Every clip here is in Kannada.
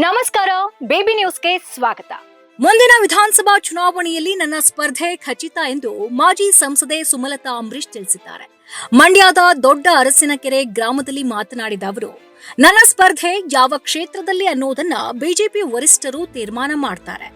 ನಮಸ್ಕಾರ, ಬೇಬಿ ನ್ಯೂಸ್ಗೆ ಸ್ವಾಗತ. ಮುಂದಿನ ವಿಧಾನಸಭಾ ಚುನಾವಣೆಯಲ್ಲಿ ನನ್ನ ಸ್ಪರ್ಧೆ ಖಚಿತ ಎಂದು ಮಾಜಿ ಸಂಸದೆ ಸುಮಲತಾ ಅಂಬರೀಶ್ ತಿಳಿಸಿದ್ದಾರೆ. ಮಂಡ್ಯದ ದೊಡ್ಡ ಅರಸಿನಕೆರೆ ಗ್ರಾಮದಲ್ಲಿ ಮಾತನಾಡಿದ ಅವರು, ನನ್ನ ಸ್ಪರ್ಧೆ ಯಾವ ಕ್ಷೇತ್ರದಲ್ಲಿ ಅನ್ನೋದನ್ನ ಬಿಜೆಪಿ ವರಿಷ್ಠರು ತೀರ್ಮಾನ ಮಾಡ್ತಾರೆ.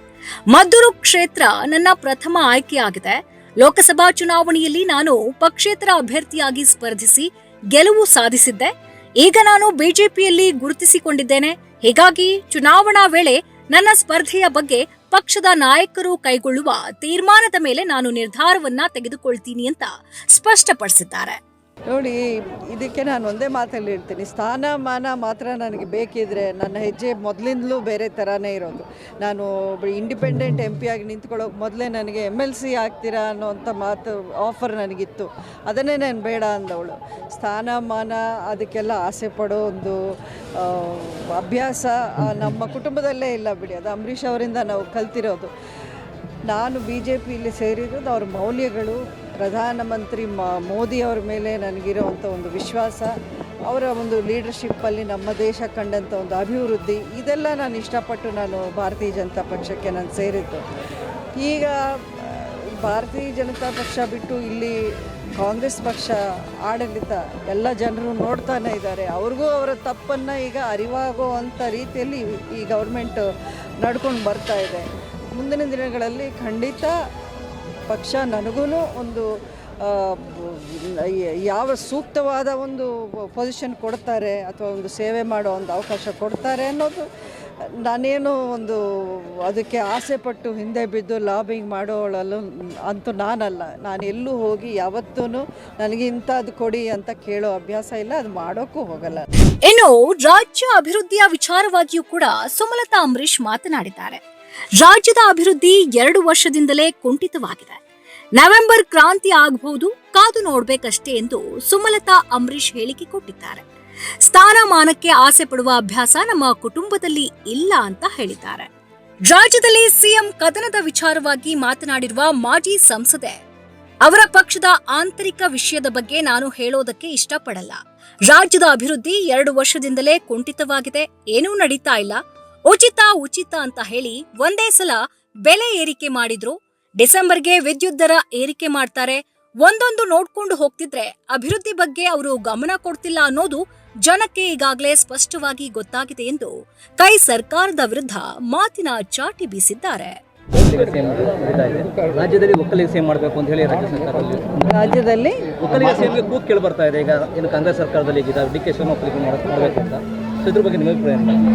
ಮದ್ದೂರು ಕ್ಷೇತ್ರ ನನ್ನ ಪ್ರಥಮ ಆಯ್ಕೆಯಾಗಿದೆ. ಲೋಕಸಭಾ ಚುನಾವಣೆಯಲ್ಲಿ ನಾನು ಪಕ್ಷೇತರ ಅಭ್ಯರ್ಥಿಯಾಗಿ ಸ್ಪರ್ಧಿಸಿ ಗೆಲುವು ಸಾಧಿಸಿದ್ದೆ. ಈಗ ನಾನು ಬಿಜೆಪಿಯಲ್ಲಿ ಗುರುತಿಸಿಕೊಂಡಿದ್ದೇನೆ. ಹೀಗಾಗಿ ಚುನಾವಣಾ ವೇಳೆ ನನ್ನ ಸ್ಪರ್ಧೆಯ ಬಗ್ಗೆ ಪಕ್ಷದ ನಾಯಕರು ಕೈಗೊಳ್ಳುವ ತೀರ್ಮಾನದ ಮೇಲೆ ನಾನು ನಿರ್ಧಾರವನ್ನ ತೆಗೆದುಕೊಳ್ತೀನಿ ಅಂತ ಸ್ಪಷ್ಟಪಡಿಸಿದ್ದಾರೆ. ನೋಡಿ, ಇದಕ್ಕೆ ನಾನು ಒಂದೇ ಮಾತಲ್ಲಿ ಹೇಳ್ತೀನಿ. ಸ್ಥಾನಮಾನ ಮಾತ್ರ ನನಗೆ ಬೇಕಿದ್ರೆ ನನ್ನ ಹೆಜ್ಜೆ ಮೊದಲಿಂದಲೂ ಬೇರೆ ಥರನೇ ಇರೋದು. ನಾನು ಇಂಡಿಪೆಂಡೆಂಟ್ ಎಂ ಪಿ ಆಗಿ ನಿಂತ್ಕೊಳ್ಳೋಕೆ ಮೊದಲೇ ನನಗೆ ಎಂ ಎಲ್ ಸಿ ಆಗ್ತೀರಾ ಅನ್ನೋಂಥ ಮಾತು ಆಫರ್ ನನಗಿತ್ತು. ಅದನ್ನೇ ನಾನು ಬೇಡ ಅಂದವಳು. ಸ್ಥಾನಮಾನ, ಅದಕ್ಕೆಲ್ಲ ಆಸೆ ಪಡೋ ಒಂದು ಅಭ್ಯಾಸ ನಮ್ಮ ಕುಟುಂಬದಲ್ಲೇ ಇಲ್ಲ ಬಿಡಿ. ಅದು ಅಂಬರೀಷ್ ಅವರಿಂದ ನಾವು ಕಲ್ತಿರೋದು. ನಾನು ಬಿ ಜೆ ಪಿಯಲ್ಲಿ ಸೇರಿರೋದು ಅವ್ರ ಮೌಲ್ಯಗಳು, ಪ್ರಧಾನಮಂತ್ರಿ ಮ, ಮೋದಿ ಅವ್ರ ಮೇಲೆ ನನಗಿರೋವಂಥ ಒಂದು ವಿಶ್ವಾಸ, ಅವರ ಒಂದು ಲೀಡರ್ಶಿಪ್ಪಲ್ಲಿ ನಮ್ಮ ದೇಶ ಕಂಡಂಥ ಒಂದು ಅಭಿವೃದ್ಧಿ, ಇದೆಲ್ಲ ನಾನು ಇಷ್ಟಪಟ್ಟು ನಾನು ಭಾರತೀಯ ಜನತಾ ಪಕ್ಷಕ್ಕೆ ನಾನು ಸೇರಿದ್ದು. ಈಗ, ಭಾರತೀಯ ಜನತಾ ಪಕ್ಷ ಬಿಟ್ಟು ಇಲ್ಲಿ ಕಾಂಗ್ರೆಸ್ ಪಕ್ಷ, ಆಡಳಿತ, ಎಲ್ಲ ಜನರು ನೋಡ್ತಾನೆ ಇದ್ದಾರೆ. ಅವ್ರಿಗೂ ಅವರ ತಪ್ಪನ್ನು ಈಗ ಅರಿವಾಗುವಂಥ ರೀತಿಯಲ್ಲಿ ಈ ಗೌರ್ಮೆಂಟ್ ನಡ್ಕೊಂಡು ಬರ್ತಾ ಇದೆ. ಮುಂದಿನ ದಿನಗಳಲ್ಲಿ ಖಂಡಿತ ಪಕ್ಷ ನನಗೂ ಒಂದು ಯಾವ ಸೂಕ್ತವಾದ ಒಂದು ಪೊಸಿಷನ್ ಕೊಡ್ತಾರೆ ಅಥವಾ ಒಂದು ಸೇವೆ ಮಾಡೋ ಒಂದು ಅವಕಾಶ ಕೊಡ್ತಾರೆ ಅನ್ನೋದು ನಾನೇನು ಒಂದು ಅದಕ್ಕೆ ಆಸೆ ಪಟ್ಟು ಹಿಂದೆ ಬಿದ್ದು ಲಾಬಿಂಗ್ ಮಾಡೋಳಲು ಅಂತೂ ನಾನಲ್ಲ. ನಾನು ಎಲ್ಲೂ ಹೋಗಿ ಯಾವತ್ತೂ ನನಗೆ ಇಂಥದ್ದು ಕೊಡಿ ಅಂತ ಕೇಳೋ ಅಭ್ಯಾಸ ಇಲ್ಲ, ಅದು ಮಾಡೋಕ್ಕೂ ಹೋಗಲ್ಲ. ಇನ್ನು ರಾಜ್ಯ ಅಭಿವೃದ್ಧಿಯ ವಿಚಾರವಾಗಿಯೂ ಕೂಡ ಸುಮಲತಾ ಅಂಬರೀಶ್ ಮಾತನಾಡಿದ್ದಾರೆ. ರಾಜ್ಯದ ಅಭಿವೃದ್ಧಿ ಎರಡು ವರ್ಷದಿಂದಲೇ ಕುಂಠಿತವಾಗಿದೆ. ನವೆಂಬರ್ ಕ್ರಾಂತಿ ಆಗಬಹುದು, ಕಾದು ನೋಡ್ಬೇಕಷ್ಟೇ ಎಂದು ಸುಮಲತಾ ಅಂಬರೀಶ್ ಹೇಳಿಕೆ ಕೊಟ್ಟಿದ್ದಾರೆ. ಸ್ಥಾನಮಾನಕ್ಕೆ ಆಸೆ ಪಡುವ ಅಭ್ಯಾಸ ನಮ್ಮ ಕುಟುಂಬದಲ್ಲಿ ಇಲ್ಲ ಅಂತ ಹೇಳಿದ್ದಾರೆ. ರಾಜ್ಯದಲ್ಲಿ ಸಿಎಂ ಕದನದ ವಿಚಾರವಾಗಿ ಮಾತನಾಡಿರುವ ಮಾಜಿ ಸಂಸದೆ, ಅವರ ಪಕ್ಷದ ಆಂತರಿಕ ವಿಷಯದ ಬಗ್ಗೆ ನಾನು ಹೇಳೋದಕ್ಕೆ ಇಷ್ಟಪಡಲ್ಲ. ರಾಜ್ಯದ ಅಭಿವೃದ್ಧಿ ಎರಡು ವರ್ಷದಿಂದಲೇ ಕುಂಠಿತವಾಗಿದೆ, ಏನೂ ನಡೀತಾ ಇಲ್ಲ. ಉಚಿತ ಉಚಿತ ಅಂತ ಹೇಳಿ ಒಂದೇ ಸಲ ಬೆಲೆ ಏರಿಕೆ ಮಾಡಿದ್ರು. ಡಿಸೆಂಬರ್ಗೆ ವಿದ್ಯುತ್ ದರ ಏರಿಕೆ ಮಾಡ್ತಾರೆ. ಒಂದೊಂದು ನೋಡ್ಕೊಂಡು ಹೋಗ್ತಿದ್ರೆ ಅಭಿವೃದ್ಧಿ ಬಗ್ಗೆ ಅವರು ಗಮನ ಕೊಡ್ತಿಲ್ಲ ಅನ್ನೋದು ಜನಕ್ಕೆ ಈಗಾಗಲೇ ಸ್ಪಷ್ಟವಾಗಿ ಗೊತ್ತಾಗಿದೆ ಎಂದು ಕೈ ಸರ್ಕಾರದ ವಿರುದ್ಧ ಮಾತಿನ ಚಾಟಿ ಬೀಸಿದ್ದಾರೆ. ರಾಜ್ಯದಲ್ಲಿ ಒಕ್ಕಲಿಗ ಸೇಮ್ ಮಾಡಬೇಕು ಅಂತ ಹೇಳಿ ರಾಜ್ಯ ಸರ್ಕಾರದಲ್ಲಿ ರಾಜ್ಯದಲ್ಲಿ ಒಕ್ಕಲಿಗ ಸೇಮ್ಗೆ ಕೂಗ್ ಕೇಳಿ ಬರ್ತಾ ಇದೆ. ಈಗ ಏನು ಕಾಂಗ್ರೆಸ್ ಸರ್ಕಾರದಲ್ಲಿ ಈಗ ಡಿ ಕೆ ಶಿವಮೊಗ್ಗ ಮಾಡಬೇಕು ಅಂತ. ಸೊ ಇದ್ರ ಬಗ್ಗೆ ನಿಮ್ಮ ಅಭಿಪ್ರಾಯ ಏನು?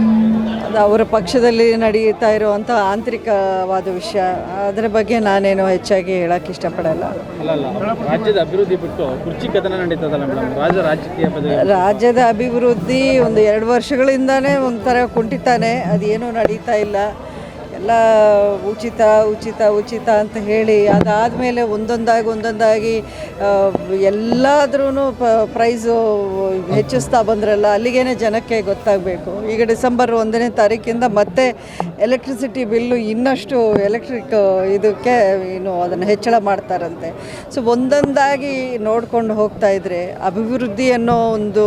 ಅದು ಅವರ ಪಕ್ಷದಲ್ಲಿ ನಡೆಯುತ್ತಾ ಇರುವಂಥ ಆಂತರಿಕವಾದ ವಿಷಯ ಅದರ ಬಗ್ಗೆ ನಾನೇನು ಹೆಚ್ಚಾಗಿ ಹೇಳಕ್ಕೆ ಇಷ್ಟಪಡಲ್ಲ. ಅಲ್ಲ ಅಲ್ಲ ರಾಜ್ಯದ ಅಭಿವೃದ್ಧಿ ಬಿಟ್ಟು ಕುರ್ಚಿ ಕದನ ನಡೀತದಲ್ಲ ಮೇಡಮ್? ರಾಜ್ಯ ರಾಜಕೀಯ ರಾಜ್ಯದ ಅಭಿವೃದ್ಧಿ ಒಂದು ಎರಡು ವರ್ಷಗಳಿಂದಾನೇ ಒಂಥರ ಕುಂಠಿತಾನೆ ಅದೇನೂ ನಡೀತಾ ಇಲ್ಲ. ಎಲ್ಲ ಉಚಿತ ಉಚಿತ ಉಚಿತ ಅಂತ ಹೇಳಿ ಅದಾದಮೇಲೆ ಒಂದೊಂದಾಗಿ ಒಂದೊಂದಾಗಿ ಎಲ್ಲಾದ್ರೂ ಪ, ಪ್ರೈಸು ಹೆಚ್ಚಿಸ್ತಾ ಬಂದ್ರಲ್ಲ, ಅಲ್ಲಿಗೇನೆ ಜನಕ್ಕೆ ಗೊತ್ತಾಗಬೇಕು. ಈಗ ಡಿಸೆಂಬರ್ ಒಂದನೇ ತಾರೀಕಿಂದ ಮತ್ತೆ ಎಲೆಕ್ಟ್ರಿಸಿಟಿ ಬಿಲ್ಲು ಇನ್ನಷ್ಟು ಎಲೆಕ್ಟ್ರಿಕ್, ಇದಕ್ಕೆ ಏನು ಅದನ್ನು ಹೆಚ್ಚಳ ಮಾಡ್ತಾರಂತೆ. ಸೊ, ಒಂದೊಂದಾಗಿ ನೋಡ್ಕೊಂಡು ಹೋಗ್ತಾ ಇದ್ರೆ ಅಭಿವೃದ್ಧಿ ಅನ್ನೋ ಒಂದು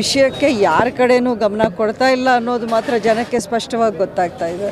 ವಿಷಯಕ್ಕೆ ಯಾರ ಕಡೆನೂ ಗಮನ ಕೊಡ್ತಾ ಇಲ್ಲ ಅನ್ನೋದು ಮಾತ್ರ ಜನಕ್ಕೆ ಸ್ಪಷ್ಟವಾಗಿ ಗೊತ್ತಾಗ್ತಾ ಇದೆ.